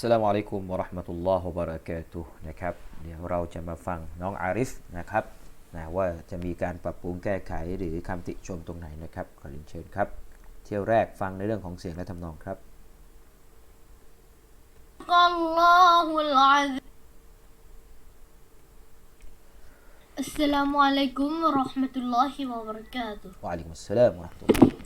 สลามอะลัยกุมวะราะห์มะตุลลอฮ์วะบะเราะกาตุฮ์นะครับ เดี๋ยวเราจะมาฟังน้องอาริฟนะครับนะว่าจะมีการปรับปรุงแก้ไขหรือคำติชมตรงไหนนะครับขอเนเชิญครับ เที่ยวแรกฟังในเรื่องของเสียงและทำนองครับกัลลอฮุลอาซิอัสสลามุอะลัยกุมวะราะห์มะตุลลอฮิวะบะเราะกาตุฮ์วะอะลัยกุมอัสสลามวะราะห์มะตุลลอฮ์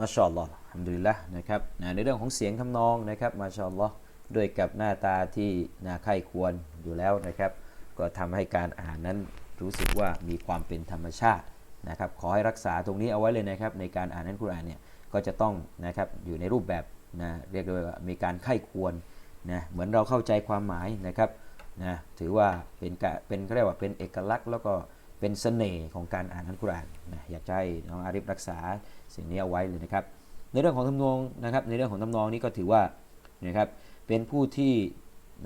มาชอลลอฮ์อัมดุลิละนะครับนะในเรื่องของเสียงทำนองนะครับมาชอลลอด้วยกับหน้าตาที่น่าใคร่ควรอยู่แล้วนะครับ ก็ทำให้การอ่านนั้นรู้สึกว่ามีความเป็นธรรมชาตินะครับขอให้รักษาตรงนี้เอาไว้เลยนะครับ ในการอ่านนั้นคุรานเนี่ยก็จะต้องนะครับอยู่ในรูปแบบนะเรียกได้ว่ามีการไข้ควรนะเหมือนเราเข้าใจความหมายนะครับนะถือว่าเป็นกะเป็นเขาเรียกว่าเป็นเอกลักษณ์แล้วก็ เป็นเสน่ห์ของการอ่านอัลกุรอานนะอยากให้น้องอาริฟรักษาสิ่งนี้เอาไว้เลยนะครับ ในเรื่องของทำนองนะครับ ในเรื่องของทำนองนี้ก็ถือว่านะครับเป็นผู้ที่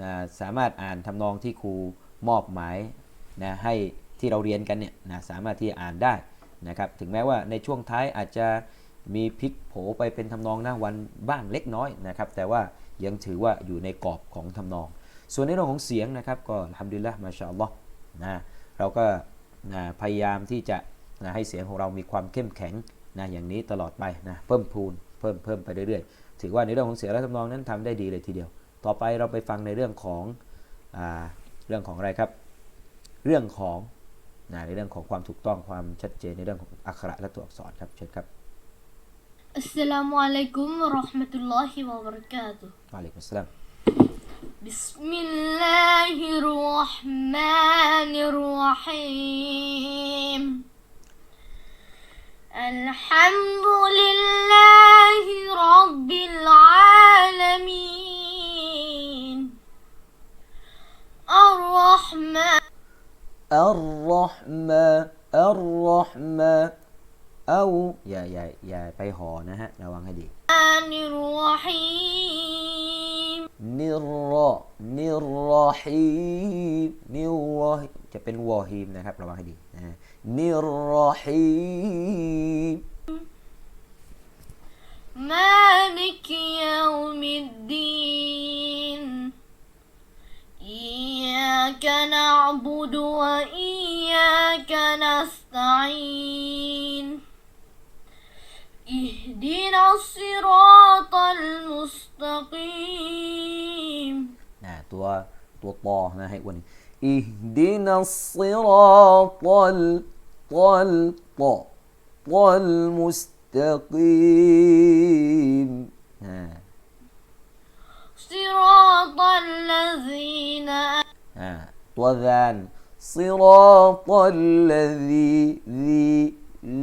นะสามารถอ่านทำนองที่ครูมอบหมายนะให้ที่เราเรียนกันเนี่ยนะสามารถที่จะอ่านได้นะครับ ถึงแม้ว่าในช่วงท้ายอาจจะมีพลิกโผไปเป็นทำนองหน้าวันบ้างเล็กน้อยนะครับ แต่ว่ายังถือว่าอยู่ในกรอบของทำนอง ส่วนในเรื่องของเสียงนะครับ ก็ทำดีละมาชาอัลลอฮ์นะเราก็ นะพยายามที่จะนะให้เสียงของเรามีความเข้มแข็งนะอย่างนี้ตลอดไปนะเพิ่มพูนเพิ่มเพิ่มไปเรื่อยๆ ถือว่าในเรื่องของเสียงและทำนองนั้นทำได้ดีเลยทีเดียว ต่อไปเราไปฟังในเรื่องของอเรื่องของอะไรครับ เรื่องของนะในเรื่องของความถูกต้องความชัดเจนในเรื่องของอักขระและตัวอักษรครับเชิญครับอัสสลามุอะลัยกุมราะห์มะตุลลอฮิวะบะเราะกาวะอลักมอัสสลา าเอาอย่าอย่าอย่าไปหอนะฮะระวังให้ดี الرحيم นิรรอ นิรรอฮีมนิรรอฮีมจะเป็นวอฮีมนะครับระวังให้ดีนะฮะนิรรอฮีม مالك يوم الدين إياك نعبد وإياك نستعين اهدنا الصراط المستقيم นะตัวตัวปอนะให้อ้วนอิฮดินัสซิรอตัลตัลตอตัลมุสตะกีมอ่า صراط الذين อ่าตัวแาน صراط الذي ذي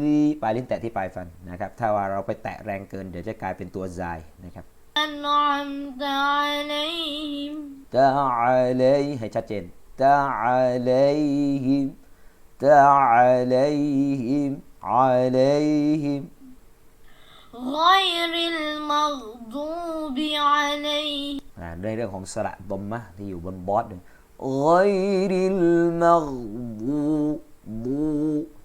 ذي ปลายลิ้นแตะที่ปลายฟันนะครับ ถ้าว่าเราไปแตะแรงเกิน เดี๋ยวจะกลายเป็นตัวซายนะครับ أنعمت عليهم ตะอาลัยให้ชัดเจนตะอาลัยฮิมตะอาลัยฮิมอาลัยฮิม غير المغضوب عليهم อ่าในเรื่องของสระบมมะที่อยู่บนบอสเนี่ย غير المغضوب บู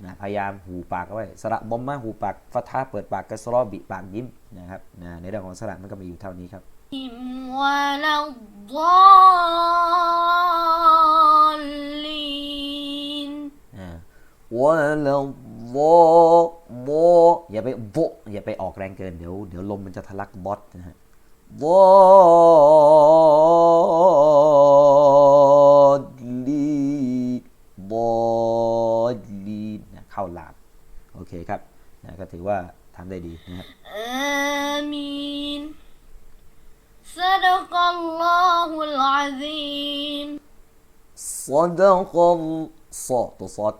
นะพยายามหูปากเอาไว้สระบอมมาหูปากฟัท้าเปิดปากกระสรอบิปากยิ้มนะครับนะในเรื่องของสระมันก็มีอยู่เท่านี้ครับอืมว่าแล้วววอย่าไปโวอย่าไปออกแรงเกินเดี๋ยวเดี๋ยวลมมันจะทะลักบอสนะฮะวถือว่าทำได้ดีนะฮะ آمين صدق الله العظيم صدق ال- صاد ตัวซอด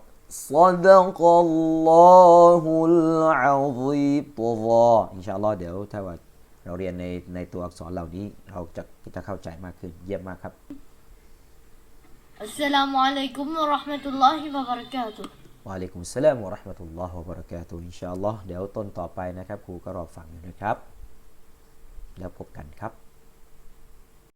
صدق الله العظيم ตัววออินชาอัลลอฮ์เดี๋ยวถ้าว่าเราเรียนในในตัวอักษรเหล่านี้ เราจะจะเข้าใจมากขึ้น เยี่ยมมากครับ السلام عليكم ورحمة الله وبركاته วะอะ ลัยกุมสลามวะราะห์มะตุลลอฮ์วะบะเราะกาตุฮ์อินชาอัลลอฮ์เดี๋ยวต้นต่อไปนะครับครูก็รอฟังอยู่นะครับ แล้วพบกันครับ